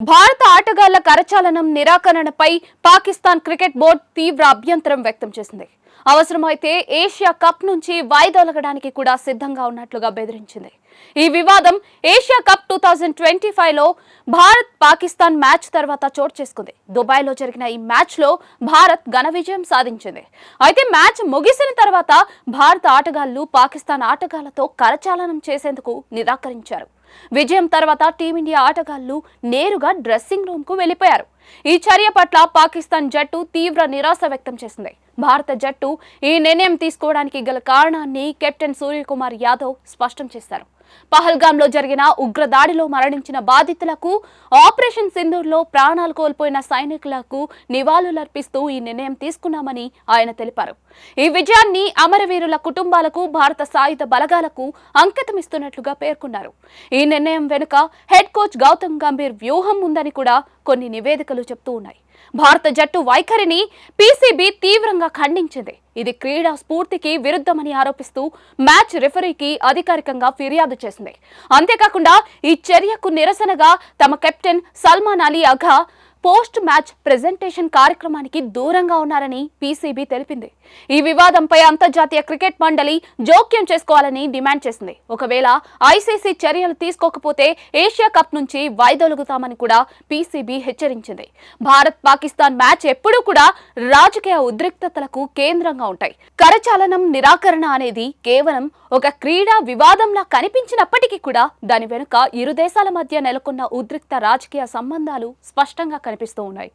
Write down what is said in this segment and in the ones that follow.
భారత ఆటగాళ్ళ కరచాలనం నిరాకరణపై Pakistan cricket board తీవ్ర అభ్యంతరం వ్యక్తం చేసింది. అవసరమైతే ఏషియా కప్ నుంచి వాయిదొలగడానికి కూడా సిద్ధంగా ఉన్నట్లుగా బెదిరించింది. ఈ వివాదం Asia Cup two thousand twenty లో భారత్ పాకిస్తాన్ మ్యాచ్ తర్వాత చోటు చేసుకుంది. దుబాయ్లో జరిగిన ఈ మ్యాచ్లో భారత్ ఘన విజయం సాధించింది. అయితే మ్యాచ్ ముగిసిన తర్వాత భారత ఆటగాళ్ళు పాకిస్తాన్ ఆటగాళ్ళతో కరచాలనం చేసేందుకు నిరాకరించారు. విజయం తర్వాత టీమిండియా ఆటగాళ్ళు నేరుగా డ్రెస్సింగ్ రూమ్కు వెళ్ళిపోయారు ఈ చర్య పట్ల పాకిస్తాన్ జట్టు తీవ్ర నిరాశ వ్యక్తం చేసింది. భారత జట్టు ఈ నిర్ణయం తీసుకోవడానికి గల కారణాన్ని కెప్టెన్ సూర్యకుమార్ యాదవ్ స్పష్టం చేశారు. పహల్గాంలో జరిగిన ఉగ్రదాడిలో మరణించిన బాధితులకు ఆపరేషన్ సింధూర్లో ప్రాణాలు కోల్పోయిన సైనికులకు నివాళులర్పిస్తూ ఈ నిర్ణయం తీసుకున్నామని ఆయన తెలిపారు. ఈ విజయాన్ని అమరవీరుల కుటుంబాలకు భారత సాయుధ బలగాలకు అంకితమిస్తున్నట్లుగా పేర్కొన్నారు. ఈ నిర్ణయం వెనుక హెడ్ కోచ్ గౌతమ్ గంభీర్ వ్యూహం ఉందని కూడా కొన్ని నివేదికలు చెప్తూ ఉన్నాయి. భారత జట్టు వైఖరిని పీసీబీ తీవ్రంగా ఖండించింది. ఇది క్రీడా స్ఫూర్తికి విరుద్ధమని ఆరోపిస్తూ మ్యాచ్ రిఫరీకి అధికారికంగా ఫిర్యాదు చేసింది. అంతేకాకుండా ఈ చర్యకు నిరసనగా తమ captain Salman Ali Agha post match presentation కార్యక్రమానికి దూరంగా ఉన్నారని పీసీబీ తెలిపింది. ఈ వివాదంపై అంతర్జాతీయ క్రికెట్ మండలి జోక్యం చేసుకోవాలని డిమాండ్ చేసింది. ఒకవేళ ఐసీసీ చర్యలు తీసుకోకపోతే ఏషియా కప్ నుంచి వైదొలుగుతామని కూడా పీసీబీ హెచ్చరించింది. భారత్ పాకిస్తాన్ మ్యాచ్ ఎప్పుడూ కూడా రాజకీయ ఉద్రిక్తతలకు కేంద్రంగా ఉంటాయి. కరచాలనం నిరాకరణ అనేది కేవలం ఒక క్రీడా వివాదంలా కనిపించినప్పటికీ కూడా దాని వెనుక ఇరు దేశాల మధ్య నెలకొన్న ఉద్రిక్త రాజకీయ సంబంధాలు స్పష్టంగా కనిపిస్తూ ఉన్నాయి.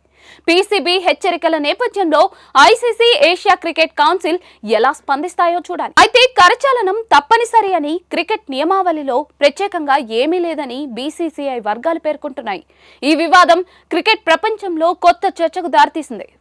పీసీబీ హెచ్చరికల నేపథ్యంలో ఐసీసీ ఏషియా క్రికెట్ కౌన్సిల్ ఎలా స్పందిస్తాయో చూడాలి. అయితే కరచాలనం తప్పనిసరి అని క్రికెట్ నియమావళిలో ప్రత్యేకంగా ఏమీ లేదని బీసీసీఐ వర్గాలు పేర్కొంటున్నాయి. ఈ వివాదం క్రికెట్ ప్రపంచంలో కొత్త చర్చకు దారితీసింది.